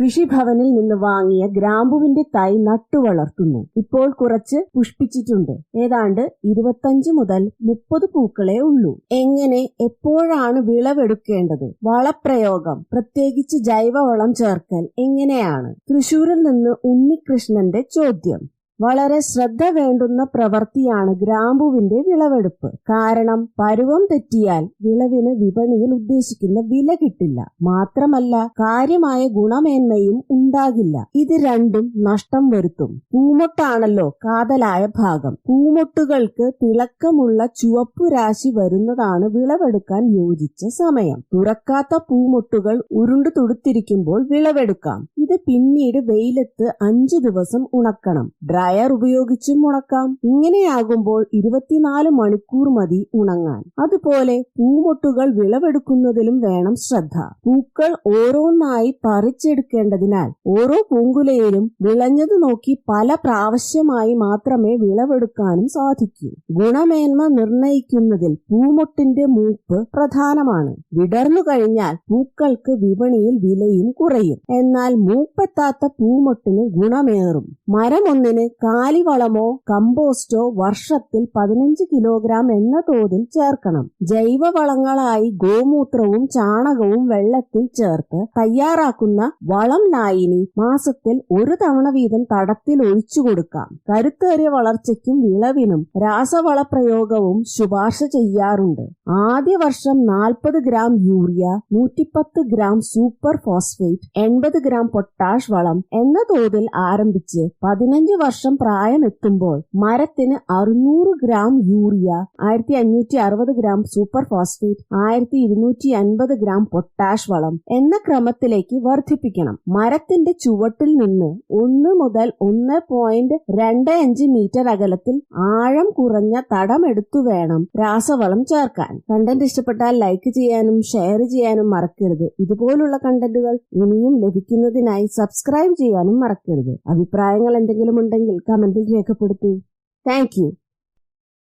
കൃഷിഭവനിൽ നിന്ന് വാങ്ങിയ ഗ്രാമ്പുവിന്റെ തൈ നട്ടുവളർത്തുന്നു ഇപ്പോൾ കുറച്ച് പുഷ്പിച്ചിട്ടുണ്ട്. ഏതാണ്ട് ഇരുപത്തഞ്ച് മുതൽ മുപ്പത് പൂക്കളെ ഉള്ളൂ. എങ്ങനെ എപ്പോഴാണ് വിളവെടുക്കേണ്ടത്? വളപ്രയോഗം പ്രത്യേകിച്ച് ജൈവവളം ചേർക്കൽ എങ്ങനെയാണ്? തൃശൂരിൽ നിന്ന് ഉണ്ണികൃഷ്ണന്റെ ചോദ്യം. വളരെ ശ്രദ്ധ വേണ്ടുന്ന പ്രവൃത്തിയാണ് ഗ്രാമ്പുവിന്റെ വിളവെടുപ്പ്. കാരണം പരുവം തെറ്റിയാൽ വിളവിന് വിപണിയിൽ ഉദ്ദേശിക്കുന്ന വില കിട്ടില്ല. മാത്രമല്ല കാര്യമായ ഗുണമേന്മയും ഉണ്ടാകില്ല. ഇത് രണ്ടും നഷ്ടം വരുത്തും. പൂമൊട്ടാണല്ലോ കാതലായ ഭാഗം. പൂമൊട്ടുകൾക്ക് തിളക്കമുള്ള ചുവപ്പു രാശി വരുന്നതാണ് വിളവെടുക്കാൻ യോജിച്ച സമയം. തുറക്കാത്ത പൂമൊട്ടുകൾ ഉരുണ്ടു തുടുത്തിരിക്കുമ്പോൾ വിളവെടുക്കാം. ഇത് പിന്നീട് വെയിലത്ത് അഞ്ചു ദിവസം ഉണക്കണം. ഡ്രയർ ഉപയോഗിച്ചും ഉണക്കാം ഇങ്ങനെയാകുമ്പോൾ ഇരുപത്തിനാല് മണിക്കൂർ മതി ഉണങ്ങാൻ. അതുപോലെ പൂമൊട്ടുകൾ വിളവെടുക്കുന്നതിലും വേണം ശ്രദ്ധ. പൂക്കൾ ഓരോന്നായി പറിച്ചെടുക്കേണ്ടതിനാൽ ഓരോ പൂങ്കുലയിലും വിളഞ്ഞത് നോക്കി പല പ്രാവശ്യമായി മാത്രമേ വിളവെടുക്കാനും സാധിക്കൂ. ഗുണമേന്മ നിർണയിക്കുന്നതിൽ പൂമൊട്ടിന്റെ മൂപ്പ് പ്രധാനമാണ്. വിടർന്നു കഴിഞ്ഞാൽ പൂക്കൾക്ക് വിപണിയിൽ വിലയും കുറയും. എന്നാൽ മൂപ്പെത്താത്ത പൂമൊട്ടിന് ഗുണമേറും. മരമൊന്നിന് കാലിവളമോ കമ്പോസ്റ്റോ വർഷത്തിൽ പതിനഞ്ച് കിലോഗ്രാം എന്ന തോതിൽ ചേർക്കണം. ജൈവവളങ്ങളായി ഗോമൂത്രവും ചാണകവും വെള്ളത്തിൽ ചേർത്ത് തയ്യാറാക്കുന്ന വളം നായിനി മാസത്തിൽ ഒരു തവണ വീതം തടത്തിൽ ഒഴിച്ചു കൊടുക്കാം. കരുത്തേറിയ വളർച്ചയ്ക്കും വിളവിനും രാസവള പ്രയോഗവും ശുപാർശ ചെയ്യാറുണ്ട്. ആദ്യ വർഷം നാൽപ്പത് ഗ്രാം യൂറിയ നൂറ്റിപ്പത്ത് ഗ്രാം സൂപ്പർ ഫോസ്ഫേറ്റ് എൺപത് ഗ്രാം പൊട്ടാഷ് വളം എന്ന തോതിൽ ആരംഭിച്ച് പതിനഞ്ച് വർഷം പ്രായമെത്തുമ്പോൾ മരത്തിന് അറുന്നൂറ് ഗ്രാം യൂറിയ ആയിരത്തി അഞ്ഞൂറ്റി അറുപത് ഗ്രാം സൂപ്പർ ഫോസ്ഫേറ്റ് ആയിരത്തി ഇരുന്നൂറ്റി അൻപത് ഗ്രാം പൊട്ടാഷ് വളം എന്ന ക്രമത്തിലേക്ക് വർദ്ധിപ്പിക്കണം. മരത്തിന്റെ ചുവട്ടിൽ നിന്ന് ഒന്ന് മുതൽ ഒന്ന് പോയിന്റ് രണ്ട് അഞ്ച് മീറ്റർ അകലത്തിൽ ആഴം കുറഞ്ഞ തടം തടമെടുത്തു വേണം രാസവളം ചേർക്കാൻ. കണ്ടന്റ് ഇഷ്ടപ്പെട്ടാൽ ലൈക്ക് ചെയ്യാനും ഷെയർ ചെയ്യാനും മറക്കരുത്. ഇതുപോലുള്ള കണ്ടന്റുകൾ ഇനിയും ലഭിക്കുന്നതിനായി സബ്സ്ക്രൈബ് ചെയ്യാനും മറക്കരുത്. അഭിപ്രായങ്ങൾ എന്തെങ്കിലും ഉണ്ടെങ്കിൽ കമന്റിൽ രേഖപ്പെടുത്തൂ. താങ്ക്